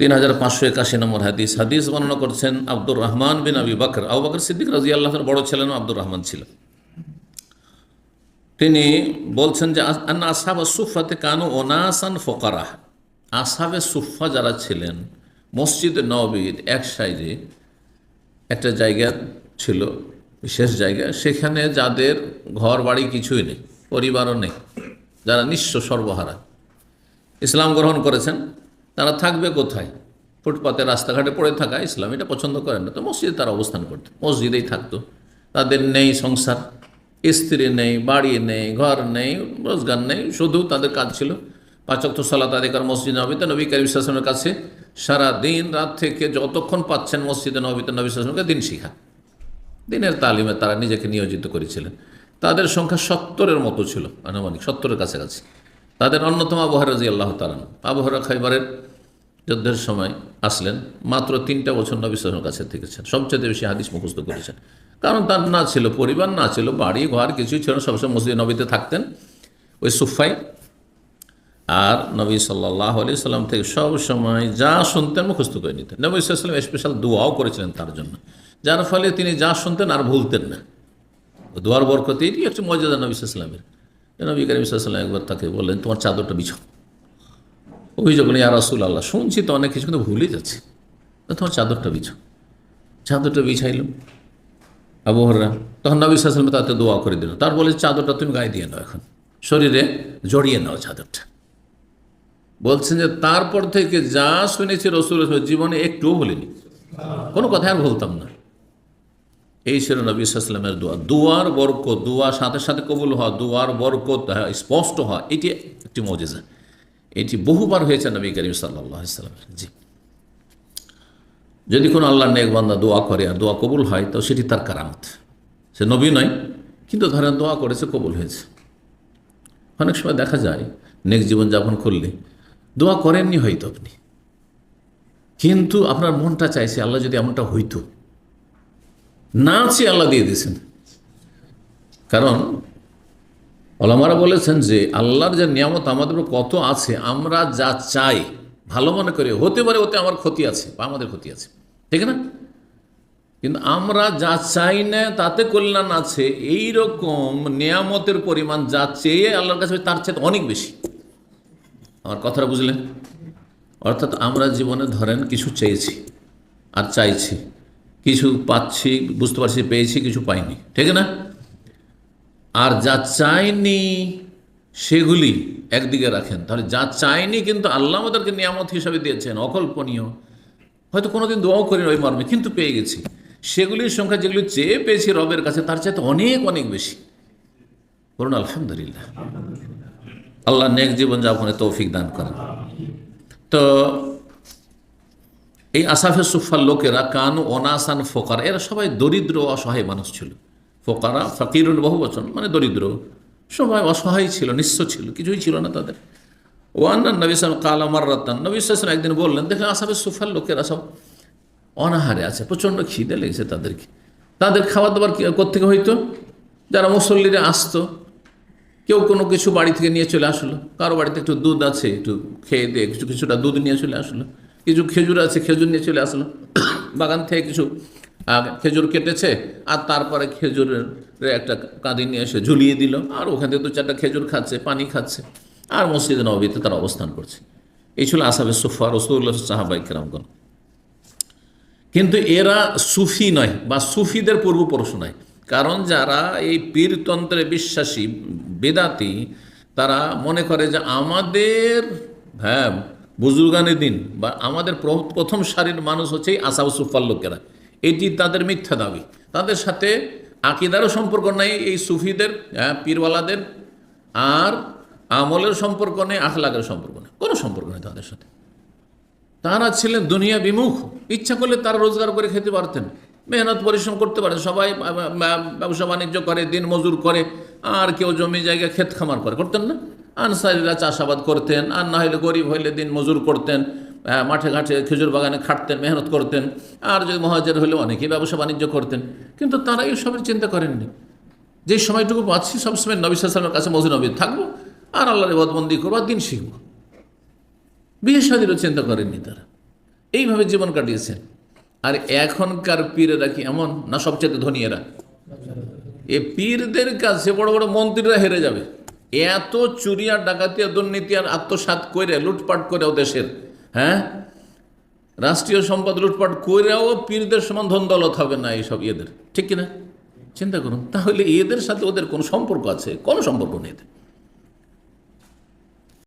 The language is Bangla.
তিন হাজার পাঁচশো একাশি নম্বর হাদিস। হাদিস বর্ণনা করছেন আব্দুর রহমান বিন আবি বকর। আবু বকর সিদ্দিক রাজি আল্লাহর বড় ছিলেন আব্দুর রহমান ছিলেন তিনি বলছেন যে আসাব সুফাতে কানু ওনাসান ফোকারাহ আসাবে সুফা যারা ছিলেন মসজিদ নবীর এক সাইডে একটা জায়গা ছিল বিশেষ জায়গা সেখানে যাদের ঘর বাড়ি কিছুই নেই পরিবারও নেই যারা নিঃস্ব সর্বহারা ইসলাম গ্রহণ করেছেন তারা থাকবে কোথায়? ফুটপাতে, রাস্তাঘাটে পড়ে থাকা ইসলাম এটা পছন্দ করেন না। তো মসজিদে তারা অবস্থান করতো, মসজিদেই থাকতো। তাদের নেই সংসার, স্ত্রী নেই, বাড়ি নেই, ঘর নেই, রোজগার নেই, শুধু তাদের কাজ ছিল। পাচক সালাত আদিকার মসজিদ নবীতে, নবী করিম শাসনের কাছে সারা দিন রাত থেকে যতক্ষণ পাচ্ছেন মসজিদে, নবীতে, নবী শাসনকে দিন শিখা। দিনের তালিমে তারা নিজেকে নিয়োজিত করেছিলেন। তাদের সংখ্যা সত্তরের মতো ছিল, আনুমানিক সত্তরের কাছাকাছি। তাদের অন্যতম আবহাওয়া রাজি আল্লাহ তালান আবহারা খাইবারের যুদ্ধের সময় আসলেন, মাত্র তিনটা বছর নবী সালামের কাছে থেকেছেন। সবচেয়ে বেশি হাদিস মুখস্থ করেছেন। কারণ তার না ছিল পরিবার, না ছিল বাড়ি, ঘর, কিছুই ছিল সবসময় মসজিদ নবীতে থাকতেন ওই সুফাই। আর নবী সাল্লাহ আলি সাল্লাম থেকে সব সময় যা শুনতেন মুখস্থ করে নিতেন। নবী সাল্লাম স্পেশাল দোয়াও করেছিলেন তার জন্য। যার ফলে তিনি যা শুনতেন আর ভুলতেন না। দোয়ার বরকতে এটি হচ্ছে মর্যাদা নবী সাল্লামের নবী করিম একবার তাকে বললেন, তোমার চাদরটা বিছাও। অভিযোগ নেই আর রাসুল আল্লাহ শুনছি তো অনেক কিছু, কিন্তু ভুলে যাচ্ছি। তোমার চাদরটা বিছাও। চাদরটা বিছাইলাম আবহাওয়া তখন নবী সাল্লাম তাতে দোয়া করে দিল। তার বলে, চাদরটা তুমি গায়ে দিয়ে নাও এখন। শরীরে জড়িয়ে নাও চাদরটা। বলছেন যে, তারপর থেকে যা শুনেছি রসুল জীবনে একটুও বলিনি কোনো কথা আর বলতাম না। এই ছিল নবী সাল্লামের দোয়া। দুয়ার বরকত দোয়া সাথে সাথে কবুল হওয়া দুয়ার বরকত হ্যাঁ, স্পষ্ট হওয়া এটি একটি মজেজা। এটি বহুবার হয়েছে নবী করিম সাল্লাহ সাল্লামের জি। যদি কোনো আল্লাহ নেক বান্দা দোয়া করে আর দোয়া কবুল হয় তো সেটি তার কারামত। সে নবী নয় কিন্তু ধরেন দোয়া করেছে কবুল হয়েছে। অনেক সময় দেখা যায় নেক জীবনযাপন করলে দোয়া করেননি হয়তো আপনি। কিন্তু আপনার মনটা চাইছে আল্লাহ যদি এমনটা হইতো না আল্লাহ দিয়ে দিয়েছেন। কারণ ওলামারা বলেছেন যে আল্লাহর যে নিয়ামত আমাদের কত আছে, আমরা যা চাই, ভালো মনে করি, হতে পারে ওতে আমার ক্ষতি আছে বা আমাদের ক্ষতি আছে। ঠিক না? কিন্তু আমরা যা চাই না, তাতে কল্যাণ আছে এই রকম নিয়ামতের পরিমাণ যা চেয়ে আল্লাহর কাছে তার চেয়ে অনেক বেশি। আমার কথাটা বুঝলেন? অর্থাৎ আমরা জীবনে ধরেন কিছু চেয়েছি আর চাইছি। কিছু পাচ্ছি, বুঝতে পারছি, পেয়েছি, কিছু পাইনি। ঠিক না? আর যা চাইনি সেগুলি একদিকে রাখেন। তাহলে যা চাইনি কিন্তু আল্লাহ আমাদেরকে নিয়ামত হিসাবে দিয়েছেন, অকল্পনীয়। হয়তো কোনোদিন দোয়াও করিনি ওই মর্মে, কিন্তু পেয়ে গেছি। সেগুলির সংখ্যা যেগুলি চেয়ে পেয়েছি রবের কাছে, তার চাইতে অনেক অনেক বেশি। বলুন, আলহামদুলিল্লাহ। আল্লাহ নেক জীবন যাপনে তৌফিক দান করেন। তো এই আসাফে সুফার লোকেরা কানু অনাসান ফোকার, এরা সবাই দরিদ্র অসহায় মানুষ ছিল। ফোকারা ফকিরুল বহু বচন মানে দরিদ্র, সবাই অসহায় ছিল, নিঃস্ব ছিল, কিছুই ছিল না তাদের। ওয়ান্নান নবী কাল আমার রত্তান নবী সালাম একদিন বললেন দেখলেন আসাফে সুফার লোকেরা সব অনাহারে আছে, প্রচণ্ড খিদে লেগেছে তাদেরকে। তাদের খাবার দাবার কি- কোত্থেকে হইতো? যারা মুসল্লিরা আসতো, কেউ কোনো কিছু বাড়ি থেকে নিয়ে চলে আসলো, কারও বাড়িতে একটু দুধ আছে, একটু খেয়ে দিয়ে কিছু, কিছুটা দুধ নিয়ে চলে আসলো। কিছু খেজুর আছে, খেজুর নিয়ে চলে আসলো। বাগান থেকে কিছু খেজুর কেটেছে, আর তারপরে খেজুরের একটা কাঁদি নিয়ে এসে ঝুলিয়ে দিল। আর ওখান থেকে দু চারটা খেজুর খাচ্ছে, পানি খাচ্ছে, আর মসজিদে নবীতে তারা অবস্থান করছে। এই ছিল আসাবে সুফা রসুল্লাহ সাহাবাই কেরামগণ কিন্তু এরা সুফি নয়, বা সুফিদের পূর্বপুরুষ নয়। কারণ যারা এই পীরতন্ত্রে বিশ্বাসী, বেদাতি, তারা মনে করে যে আমাদের হ্যাঁ বুজুর্গানের দিন বা আমাদের প্র- প্রথম সারির মানুষ হচ্ছে এই আসাব সুফার লোকেরা। এটি তাদের মিথ্যা দাবি। তাদের সাথে আকিদারও সম্পর্ক নেই এই সুফিদের হ্যাঁ, পীরওয়ালাদের আর আমলের সম্পর্ক নেই আখলাগের সম্পর্ক নেই কোনো সম্পর্ক নেই তাদের সাথে। তারা ছিলেন দুনিয়া বিমুখ ইচ্ছা করলে তারা রোজগার করে খেতে পারতেন মেহনত পরিশ্রম করতে পারেন সবাই ব্যবসা বাণিজ্য করে দিন মজুর করে আর কেউ জমি জায়গা ক্ষেত খামার করে করতেন না। আনসারিরা চাষাবাদ করতেন আর না হলে গরিব হইলে দিন মজুর করতেন আ, মাঠে ঘাটে খেজুর বাগানে খাটতেন মেহনত করতেন আর যদি মহাজের হলে অনেকেই ব্যবসা বাণিজ্য করতেন। কিন্তু তারা এইসবের চিন্তা করেননি। যে সময়টুকু পাচ্ছি সবসময় নবী সালামের কাছে মজুর নবী থাকব আর আল্লাহর বদবন্দি করব আর দিন শিখব। বিয়ে শাদিরও চিন্তা করেননি তারা। এইভাবে জীবন কাটিয়েছেন। আর এখনকার পীরেরা কি এমন না সবচেয়ে ধনী এরা এ পীরদের কাছে বড় বড় মন্ত্রীরা হেরে যাবে। এত চুরি আর ডাকাতি আর দুর্নীতি আর আত্মসাত করে লুটপাট করে দেশের হ্যাঁ? রাষ্ট্রীয় সম্পদ লুটপাট করেও পীরদের সমান ধন দলত হবে না এইসব এদের ঠিক কিনা? চিন্তা করুন, তাহলে এদের সাথে ওদের কোনো সম্পর্ক আছে? কোনো সম্পর্ক নেই এদের।